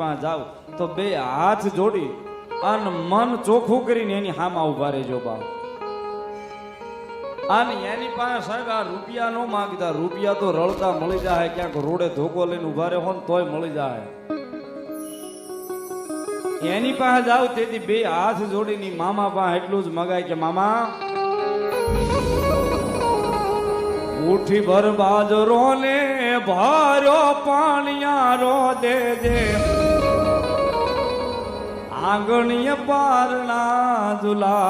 પાસે જાવ, તો બે હાથ જોડી અને મન ચોખ્ખું કરીને એની હામાં ઊભા રહેજો બા. અને એની પાસે સાહેબ આ રૂપિયા નો માગતા, રૂપિયા તો રળતા મળી જાય, ક્યાંક રોડે ધોકો લઈને ઊભા રહે ને તોય મળી જાય. એની પાસે જાવ, તેથી બે હાથ જોડીની મામા પાસે એટલું જ મગાય કે, મામા મુઠ્ઠી ભર બાજરો ને ભાર્યો પાણિયારો દેજે આંગણીય પારણા ઝુલા